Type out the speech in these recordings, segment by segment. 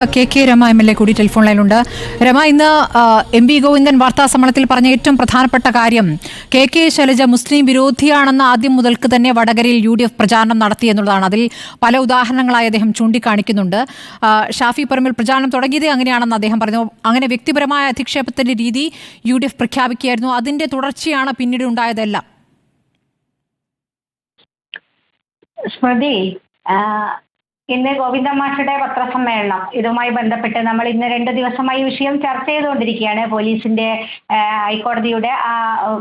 K K Rama M L A കൂടി telephone Rama ഇന്ന് M V Govindan വാർത്താ സമ്മേളനത്തിൽ പറഞ്ഞ ഏറ്റവും പ്രധാനപ്പെട്ട കാര്യം കെ കെ ശൈലജ മുസ്ലിം വിരോധിയാണെന്ന് ആദ്യം മുതൽക്ക് തന്നെ വടകരയിൽ യു ഡി എഫ് പ്രചാരണം നടത്തി എന്നുള്ളതാണ്. അതിൽ പല ഉദാഹരണങ്ങളായി അദ്ദേഹം ചൂണ്ടിക്കാണിക്കുന്നുണ്ട്. ഷാഫി പറമ്പിൽ പ്രചാരണം തുടങ്ങിയത് അങ്ങനെയാണെന്ന് അദ്ദേഹം പറഞ്ഞു. അങ്ങനെ വ്യക്തിപരമായ അധിക്ഷേപത്തിന്റെ രീതി യു ഡി എഫ് പ്രഖ്യാപിക്കുകയായിരുന്നു. അതിന്റെ തുടർച്ചയാണ് പിന്നീട് ഉണ്ടായതെല്ലാം. സ്മൃതി ആ, ഗോവിന്ദ മാഷയുടെ പത്രസമ്മേളനം. ഇതുമായി ബന്ധപ്പെട്ട് നമ്മൾ ഇന്ന് രണ്ട് ദിവസമായി വിഷയം ചർച്ച ചെയ്തുകൊണ്ടിരിക്കുകയാണ്. പോലീസിന്റെ ഹൈക്കോടതിയുടെ ആ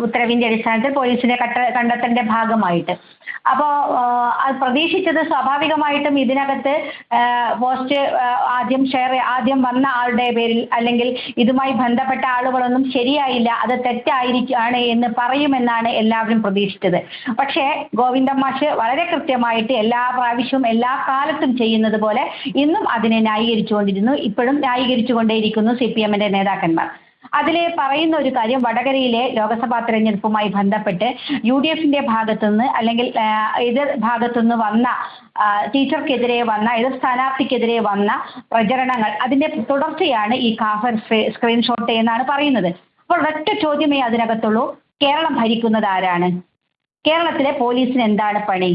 ഉത്തരവിന്റെ അടിസ്ഥാനത്തിൽ പോലീസിന്റെ കട്ട കണ്ടെത്തലിന്റെ ഭാഗമായിട്ട്. അപ്പോ അത് പ്രതീക്ഷിച്ചത് സ്വാഭാവികമായിട്ടും ഇതിനകത്ത് പോസ്റ്റ് ആദ്യം ഷെയർ ആദ്യം വന്ന ആളുടെ പേരിൽ അല്ലെങ്കിൽ ഇതുമായി ബന്ധപ്പെട്ട ആളുകളൊന്നും ശരിയായില്ല അത് തെറ്റായിരിക്കാണ് എന്ന് പറയുമെന്നാണ് എല്ലാവരും പ്രതീക്ഷിച്ചത്. പക്ഷേ ഗോവിന്ദ മാഷ് വളരെ കൃത്യമായിട്ട് എല്ലാ പ്രാവശ്യവും എല്ലാ കാലത്തും ചെയ്യുന്നത് പോലെ ഇന്നും അതിനെ ന്യായീകരിച്ചുകൊണ്ടിരുന്നു. ഇപ്പോഴും ന്യായീകരിച്ചുകൊണ്ടേയിരിക്കുന്നു സി പി എമ്മിന്റെ നേതാക്കന്മാർ. അതിൽ പറയുന്ന ഒരു കാര്യം വടകരയിലെ ലോക്സഭാ തെരഞ്ഞെടുപ്പുമായി ബന്ധപ്പെട്ട് യു ഡി എഫിന്റെ ഭാഗത്തുനിന്ന് അല്ലെങ്കിൽ എതിർ ഭാഗത്തുനിന്ന് വന്ന ടീച്ചർക്കെതിരെ വന്ന എതിർ സ്ഥാനാർത്ഥിക്കെതിരെ വന്ന പ്രചരണങ്ങൾ. അതിന്റെ തുടർച്ചയാണ് ഈ കാഫർ സ്ക്രീൻഷോട്ട് എന്നാണ് പറയുന്നത്. അപ്പോൾ ഒരൊറ്റ ചോദ്യമേ അതിനകത്തുള്ളൂ. കേരളം ഭരിക്കുന്നത് ആരാണ്? കേരളത്തിലെ പോലീസിന് എന്താണ് പണി?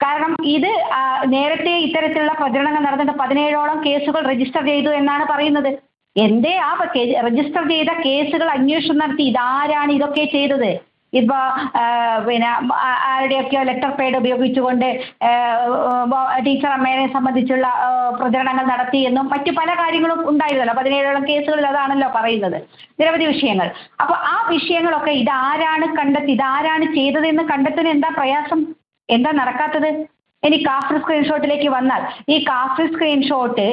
കാരണം ഇത് നേരത്തെ ഇത്തരത്തിലുള്ള പ്രചരണങ്ങൾ നടന്നിട്ട് പതിനേഴോളം കേസുകൾ രജിസ്റ്റർ ചെയ്തു എന്നാണ് പറയുന്നത്. എന്തേ ആ രജിസ്റ്റർ ചെയ്ത കേസുകൾ അന്വേഷണം നടത്തി. ഇതാരാണ് ഇതൊക്കെ ചെയ്തത്? ഇപ്പൊ പിന്നെ ആരുടെയൊക്കെ ലെറ്റർ പേഡ് ഉപയോഗിച്ചുകൊണ്ട് ടീച്ചർ അമ്മയെ സംബന്ധിച്ചുള്ള പ്രചരണങ്ങൾ നടത്തി എന്നും മറ്റു പല കാര്യങ്ങളും ഉണ്ടായിരുന്നല്ലോ. പതിനേഴോളം കേസുകളിൽ അതാണല്ലോ പറയുന്നത്. നിരവധി വിഷയങ്ങൾ. അപ്പൊ ആ വിഷയങ്ങളൊക്കെ ഇതാരാണ് കണ്ടെത്തി ഇതാരാണ് ചെയ്തതെന്ന് കണ്ടെത്തുന്ന എന്താ പ്രയാസം? എന്താ നടക്കാത്തത്? ഇനി കാഫർ സ്ക്രീൻഷോട്ടിലേക്ക് വന്നാൽ ഈ കാഫർ സ്ക്രീൻഷോട്ട്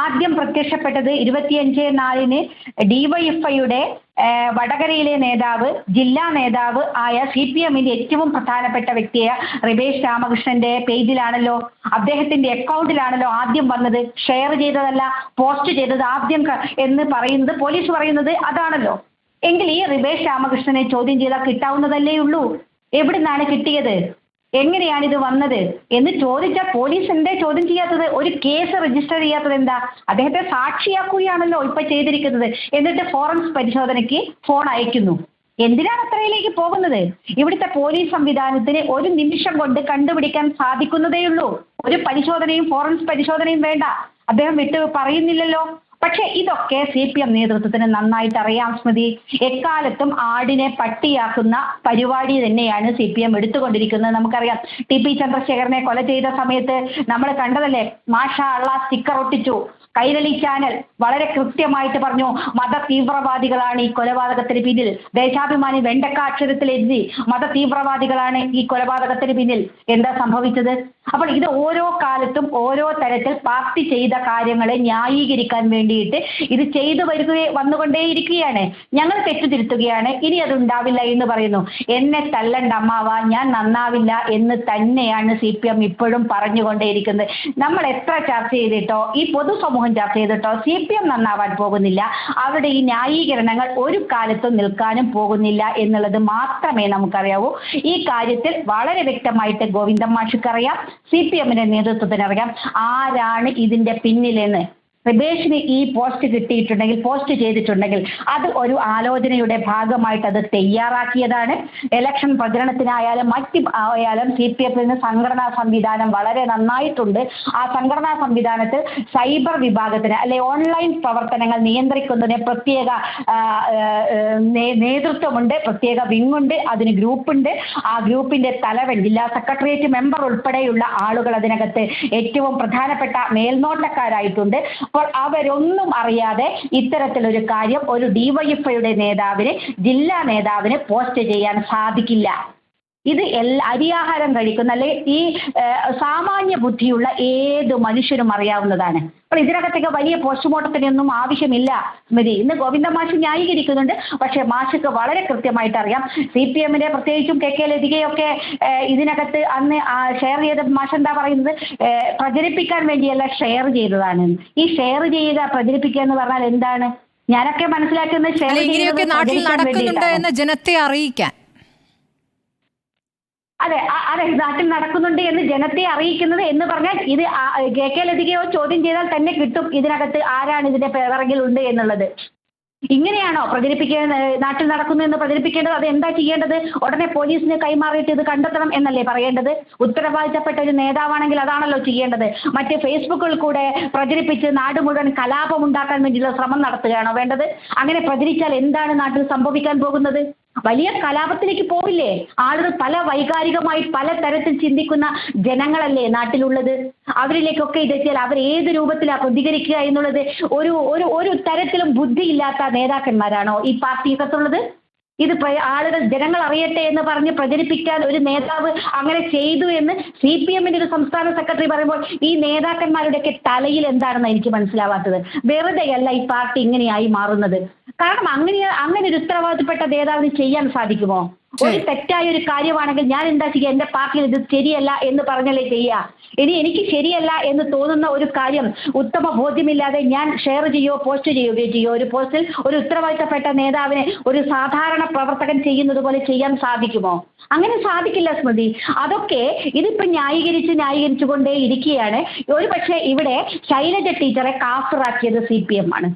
ആദ്യം പ്രത്യക്ഷപ്പെട്ടത് ഇരുപത്തിയഞ്ച് നാലിന് ഡിവൈഎഫ്ഐയുടെ വടകരയിലെ നേതാവ് ജില്ലാ നേതാവ് ആയ സി പി എമ്മിന്റെ ഏറ്റവും പ്രധാനപ്പെട്ട വ്യക്തിയായ റിബേഷ് രാമകൃഷ്ണന്റെ പേജിലാണല്ലോ അദ്ദേഹത്തിന്റെ അക്കൗണ്ടിലാണല്ലോ ആദ്യം വന്നത്. ഷെയർ ചെയ്തതല്ല പോസ്റ്റ് ചെയ്തത് ആദ്യം എന്ന് പറയുന്നത് പോലീസ് പറയുന്നത് അതാണല്ലോ. എങ്കിൽ ഈ റിബേഷ് രാമകൃഷ്ണനെ ചോദ്യം ചെയ്താൽ കിട്ടാവുന്നതല്ലേ ഉള്ളൂ. എവിടുന്നാണ് കിട്ടിയത്? എങ്ങനെയാണ് ഇത് വന്നത്? എന്ന് ചോദിച്ചാൽ പോലീസ് എന്തേ ചോദ്യം ചെയ്യാത്തത്? ഒരു കേസ് രജിസ്റ്റർ ചെയ്യാത്തത് എന്താ? അദ്ദേഹത്തെ സാക്ഷിയാക്കുകയാണല്ലോ ഇപ്പൊ ചെയ്തിരിക്കുന്നത്. എന്നിട്ട് ഫോറൻസ് പരിശോധനയ്ക്ക് ഫോൺ അയക്കുന്നു. എന്തിനാണ് അത്രയിലേക്ക് പോകുന്നത്? ഇവിടുത്തെ പോലീസ് സംവിധാനത്തിന് ഒരു നിമിഷം കൊണ്ട് കണ്ടുപിടിക്കാൻ സാധിക്കുന്നതേയുള്ളൂ. ഒരു പരിശോധനയും ഫോറൻസ് പരിശോധനയും വേണ്ട. അദ്ദേഹം വിട്ട് പറയുന്നില്ലല്ലോ. പക്ഷെ ഇതൊക്കെ സി പി എം നേതൃത്വത്തിന് നന്നായിട്ട് അറിയാം സ്മൃതി. എക്കാലത്തും ആടിനെ പട്ടിയാക്കുന്ന പരിപാടി തന്നെയാണ് സി പി എം എടുത്തുകൊണ്ടിരിക്കുന്നത്. നമുക്കറിയാം ടി പി ചന്ദ്രശേഖരനെ കൊല ചെയ്ത സമയത്ത് നമ്മൾ കണ്ടതല്ലേ മാഷ അള്ള സ്റ്റിക്കർ ഒട്ടിച്ചു. കൈരളി ചാനൽ വളരെ കൃത്യമായിട്ട് പറഞ്ഞു മത തീവ്രവാദികളാണ് ഈ കൊലപാതകത്തിന് പിന്നിൽ. ദേശാഭിമാനി വെണ്ടക്ക അക്ഷരത്തിൽ എഴുതി മത തീവ്രവാദികളാണ് ഈ കൊലപാതകത്തിന് പിന്നിൽ. എന്താ സംഭവിച്ചത്? അപ്പോൾ ഇത് ഓരോ കാലത്തും ഓരോ തരത്തിൽ പാർട്ടി ചെയ്ത കാര്യങ്ങളെ ന്യായീകരിക്കാൻ വേണ്ടിയിട്ട് ഇത് ചെയ്തു വരികയെ വന്നുകൊണ്ടേയിരിക്കുകയാണ്. ഞങ്ങൾ തെറ്റുതിരുത്തുകയാണ് ഇനി അത് ഉണ്ടാവില്ല എന്ന് പറയുന്നു. എന്നെ തല്ലണ്ട അമ്മാവ ഞാൻ നന്നാവില്ല എന്ന് തന്നെയാണ് സി പി എം ഇപ്പോഴും പറഞ്ഞുകൊണ്ടേയിരിക്കുന്നത്. നമ്മൾ എത്ര ചർച്ച ചെയ്തിട്ടോ ഈ പൊതുസമൂഹം ചർച്ച ചെയ്തിട്ടോ സി പി എം നന്നാവാൻ പോകുന്നില്ല. അവരുടെ ഈ ന്യായീകരണങ്ങൾ ഒരു കാലത്തും നിൽക്കാനും പോകുന്നില്ല എന്നുള്ളത് മാത്രമേ നമുക്കറിയാവൂ. ഈ കാര്യത്തിൽ വളരെ വ്യക്തമായിട്ട് ഗോവിന്ദൻ മാഷിക്കറിയാം സി പി എമ്മിന്റെ നേതൃത്വത്തിന് അറിയാം ആരാണ് ഇതിന്റെ പിന്നിലെന്ന്? റിബേഷിന് ഈ പോസ്റ്റ് കിട്ടിയിട്ടുണ്ടെങ്കിൽ പോസ്റ്റ് ചെയ്തിട്ടുണ്ടെങ്കിൽ അത് ഒരു ആലോചനയുടെ ഭാഗമായിട്ട് അത് തയ്യാറാക്കിയതാണ്. ഇലക്ഷൻ പ്രചരണത്തിനായാലും മറ്റ് ആയാലും സി പി എഫിന് സംഘടനാ സംവിധാനം വളരെ നന്നായിട്ടുണ്ട്. ആ സംഘടനാ സംവിധാനത്തിൽ സൈബർ വിഭാഗത്തിന് അല്ലെ ഓൺലൈൻ പ്രവർത്തനങ്ങൾ നിയന്ത്രിക്കുന്നതിന് പ്രത്യേക നേതൃത്വമുണ്ട് പ്രത്യേക വിങ്ങുണ്ട് അതിന് ഗ്രൂപ്പുണ്ട്. ആ ഗ്രൂപ്പിന്റെ തലവൻ ജില്ലാ സെക്രട്ടേറിയറ്റ് മെമ്പർ ഉൾപ്പെടെയുള്ള ആളുകൾ അതിനകത്ത് ഏറ്റവും പ്രധാനപ്പെട്ട മേൽനോട്ടക്കാരായിട്ടുണ്ട്. അപ്പോൾ അവരൊന്നും അറിയാതെ ഇത്തരത്തിലൊരു കാര്യം ഒരു ഡിവൈഎഫ്ഐയുടെ നേതാവിന് ജില്ലാ നേതാവിന് പോസ്റ്റ് ചെയ്യാൻ സാധിക്കില്ല. ഇത് എല്ലാ അരിയാഹാരം കഴിക്കുന്ന അല്ലെ ഈ സാമാന്യ ബുദ്ധിയുള്ള ഏത് മനുഷ്യനും അറിയാവുന്നതാണ്. അപ്പോൾ ഇതിനകത്തേക്ക് വലിയ പോസ്റ്റ്മോർട്ടത്തിനൊന്നും ആവശ്യമില്ല. സ്മൃതി. ഇന്ന് ഗോവിന്ദ മാഷ് ന്യായീകരിക്കുന്നുണ്ട്. പക്ഷേ മാഷിക്ക് വളരെ കൃത്യമായിട്ട് അറിയാം. സി പി എമ്മിന്റെ പ്രത്യേകിച്ചും കെ കെ ലതികയൊക്കെ ഇതിനകത്ത് അന്ന് ഷെയർ ചെയ്ത മാഷ് എന്താ പറയുന്നത്? പ്രചരിപ്പിക്കാൻ വേണ്ടിയല്ല ഷെയർ ചെയ്തതാണ്. ഈ ഷെയർ ചെയ്യുക പ്രചരിപ്പിക്കുക എന്ന് പറഞ്ഞാൽ എന്താണ്? ഞാനൊക്കെ മനസ്സിലാക്കുന്ന ഷെയർ ചെയ്യുന്നത് എന്ന് ജനത്തെ അറിയിക്കാൻ. അതെ അതെ നാട്ടിൽ നടക്കുന്നുണ്ട് എന്ന് ജനത്തെ അറിയിക്കുന്നത് എന്ന് പറഞ്ഞാൽ ഇത് കെ കെ ലതികയോ ചോദ്യം ചെയ്താൽ തന്നെ കിട്ടും. ഇതിനകത്ത് ആരാണ് ഇതിന്റെ പിറകിലുണ്ട് എന്നുള്ളത്. ഇങ്ങനെയാണോ പ്രചരിപ്പിക്കാൻ ഏഹ്, നാട്ടിൽ നടക്കുന്നു എന്ന് പ്രചരിപ്പിക്കേണ്ടത്? അത് എന്താ ചെയ്യേണ്ടത്? ഉടനെ പോലീസിന് കൈമാറിയിട്ട് ഇത് കണ്ടെത്തണം എന്നല്ലേ പറയേണ്ടത്? ഉത്തരവാദിത്തപ്പെട്ട ഒരു നേതാവാണെങ്കിൽ അതാണല്ലോ ചെയ്യേണ്ടത്. മറ്റ് ഫേസ്ബുക്കിൽ കൂടെ പ്രചരിപ്പിച്ച് നാട് മുഴുവൻ കലാപം ഉണ്ടാക്കാൻ വേണ്ടിയുള്ള ശ്രമം നടത്തുകയാണോ വേണ്ടത്? അങ്ങനെ പ്രചരിച്ചാൽ എന്താണ് നാട്ടിൽ സംഭവിക്കാൻ പോകുന്നത്? വലിയ കലാപത്തിലേക്ക് പോവില്ലേ? ആളുകൾ പല വൈകാരികമായി പല തരത്തിൽ ചിന്തിക്കുന്ന ജനങ്ങളല്ലേ നാട്ടിലുള്ളത്? അവരിലേക്കൊക്കെ ഇതെത്തിയാൽ അവർ ഏത് രൂപത്തിലാണ് പ്രതികരിക്കുക എന്നുള്ളത് ഒരു ഒരു ഒരു തരത്തിലും ബുദ്ധിയില്ലാത്ത നേതാക്കന്മാരാണോ ഈ പാർട്ടിക്കകത്തുള്ളത് ഇത് ആളുകൾ ജനങ്ങൾ അറിയട്ടെ എന്ന് പറഞ്ഞ് പ്രചരിപ്പിക്കാൻ ഒരു നേതാവ് അങ്ങനെ ചെയ്തു എന്ന് സി പി എമ്മിന്റെ ഒരു സംസ്ഥാന സെക്രട്ടറി പറയുമ്പോൾ ഈ നേതാക്കന്മാരുടെയൊക്കെ തലയിൽ എന്താണെന്ന് എനിക്ക് മനസ്സിലാവാത്തത്. വെറുതെയല്ല ഈ പാർട്ടി ഇങ്ങനെയായി മാറുന്നത്. കാരണം അങ്ങനെ അങ്ങനെ ഒരു ഉത്തരവാദിത്തപ്പെട്ട നേതാവിന് ചെയ്യാൻ സാധിക്കുമോ? ഒരു തെറ്റായ ഒരു കാര്യമാണെങ്കിൽ ഞാൻ എന്താ ചെയ്യുക? എന്റെ പാർട്ടിയിൽ ഇത് ശരിയല്ല എന്ന് പറഞ്ഞല്ലേ ചെയ്യുക? ഇനി എനിക്ക് ശരിയല്ല എന്ന് തോന്നുന്ന ഒരു കാര്യം ഉത്തമ ബോധ്യമില്ലാതെ ഞാൻ ഷെയർ ചെയ്യുകയോ പോസ്റ്റ് ചെയ്യുകയോ ചെയ്യോ ഒരു പോസ്റ്റിൽ ഒരു ഉത്തരവാദിത്തപ്പെട്ട നേതാവിനെ ഒരു സാധാരണ പ്രവർത്തകൻ ചെയ്യുന്നത് പോലെ ചെയ്യാൻ സാധിക്കുമോ? അങ്ങനെ സാധിക്കില്ല സ്മൃതി. അതൊക്കെ ഇതിപ്പോ ന്യായീകരിച്ച് ന്യായീകരിച്ചുകൊണ്ടേ ഇരിക്കുകയാണ് ഒരു പക്ഷേ ഇവിടെ ശൈലജ ടീച്ചറെ കാഫറാക്കിയത് സി പി എം ആണ്.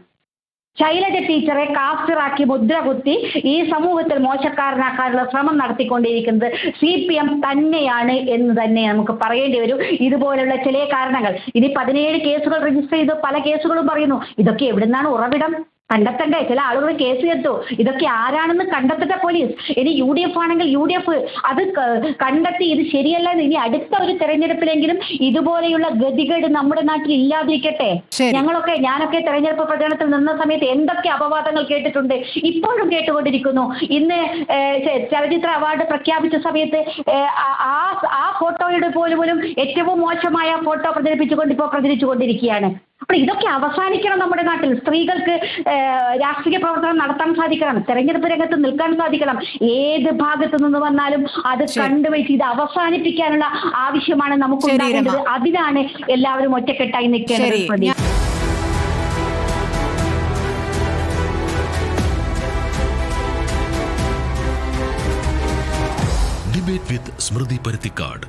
ശൈലജ ടീച്ചറെ കാഫിറാക്കി മുദ്ര കുത്തി ഈ സമൂഹത്തിൽ മോശക്കാരനാക്കാനുള്ള ശ്രമം നടത്തിക്കൊണ്ടിരിക്കുന്നത് സി പി എം തന്നെയാണ് എന്ന് തന്നെ നമുക്ക് പറയേണ്ടി വരും. ഇതുപോലുള്ള ചില കാരണങ്ങൾ. ഇനി പതിനേഴ് കേസുകൾ രജിസ്റ്റർ ചെയ്ത് പല കേസുകളും പറയുന്നു. ഇതൊക്കെ എവിടുന്നാണ് ഉറവിടം? കണ്ടെത്തണ്ടേ? ചില ആളുകൾ കേസ് കേട്ടു ഇതൊക്കെ ആരാണെന്ന് കണ്ടെത്തട്ടെ പോലീസ് ഇനി യു ഡി എഫ് ആണെങ്കിൽ യു ഡി എഫ് അത് കണ്ടെത്തി ഇത് ശരിയല്ല എന്ന് ഇനി അടുത്ത ഒരു തെരഞ്ഞെടുപ്പിലെങ്കിലും ഇതുപോലെയുള്ള ഗതികേട് നമ്മുടെ നാട്ടിൽ ഇല്ലാതിരിക്കട്ടെ. ഞങ്ങളൊക്കെ ഞാനൊക്കെ തെരഞ്ഞെടുപ്പ് പ്രചരണത്തിൽ നിന്ന സമയത്ത് എന്തൊക്കെ അപവാദങ്ങൾ കേട്ടിട്ടുണ്ട്? ഇപ്പോഴും കേട്ടുകൊണ്ടിരിക്കുന്നു. ഇന്ന് ചലച്ചിത്ര അവാർഡ് പ്രഖ്യാപിച്ച സമയത്ത് ആ- ആ ആ ഫോട്ടോയുടെ പോലും പോലും ഏറ്റവും മോശമായ ഫോട്ടോ പ്രചരിപ്പിച്ചുകൊണ്ട് ഇപ്പോൾ പ്രചരിച്ചുകൊണ്ടിരിക്കുകയാണ്. അപ്പോൾ ഇതൊക്കെ അവസാനിക്കണം നമ്മുടെ നാട്ടിൽ. സ്ത്രീകൾക്ക് രാഷ്ട്രീയ പ്രവർത്തനം നടത്താൻ സാധിക്കണം. തെരഞ്ഞെടുപ്പ് രംഗത്ത് നിൽക്കാൻ സാധിക്കണം. ഏത് ഭാഗത്തു നിന്ന് വന്നാലും അത് കണ്ടുവച്ച് ഇത് അവസാനിപ്പിക്കാനുള്ള ആവശ്യമാണ് നമുക്ക് ഉണ്ടാകേണ്ടത് അതിനാണ് എല്ലാവരും ഒറ്റക്കെട്ടായി നിൽക്കേണ്ടത് ഡിബേറ്റ് വിത്ത് സ്മൃതി പരുത്തിക്കാട്